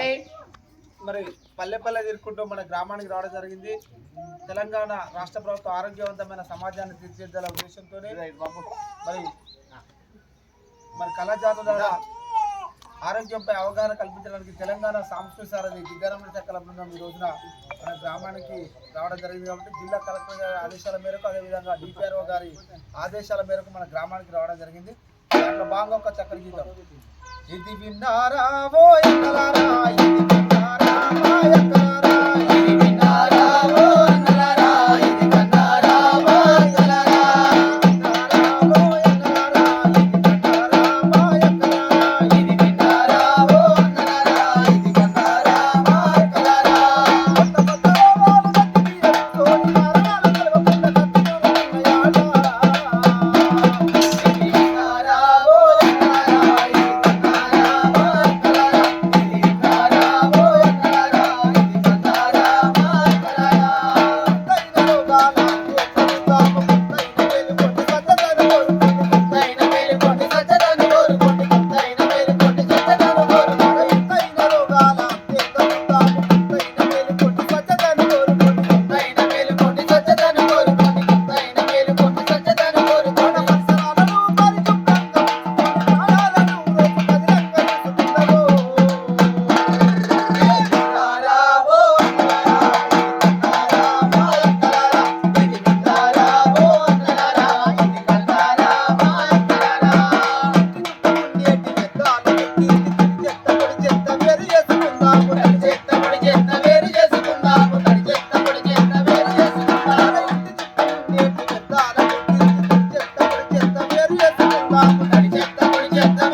చెప్పండి మరి పల్లె పల్లె తిరుక్కుంటూ మన గ్రామానికి రావడం జరిగింది. తెలంగాణ రాష్ట్ర ప్రభుత్వం ఆరోగ్యవంతమైన సమాజాన్ని తీర్చిదిద్దాల ఉద్దేశంతో మరి మరి కళాజాతుల ద్వారా ఆరోగ్యంపై అవగాహన కల్పించడానికి తెలంగాణ సాంస్కృతిక సారథి దిగ్గారమణ చక్కల బృందం ఈ రోజున మన గ్రామానికి రావడం జరిగింది కాబట్టి జిల్లా కలెక్టర్ గారి ఆదేశాల మేరకు అదేవిధంగా డిపిఆర్ఓ గారి ఆదేశాల మేరకు మన గ్రామానికి రావడం జరిగింది. దాంట్లో భాగంగా ఒక చక్కటి గీతం ఇది విన్నారా బాబు నడిచేద్దాం చెప్తా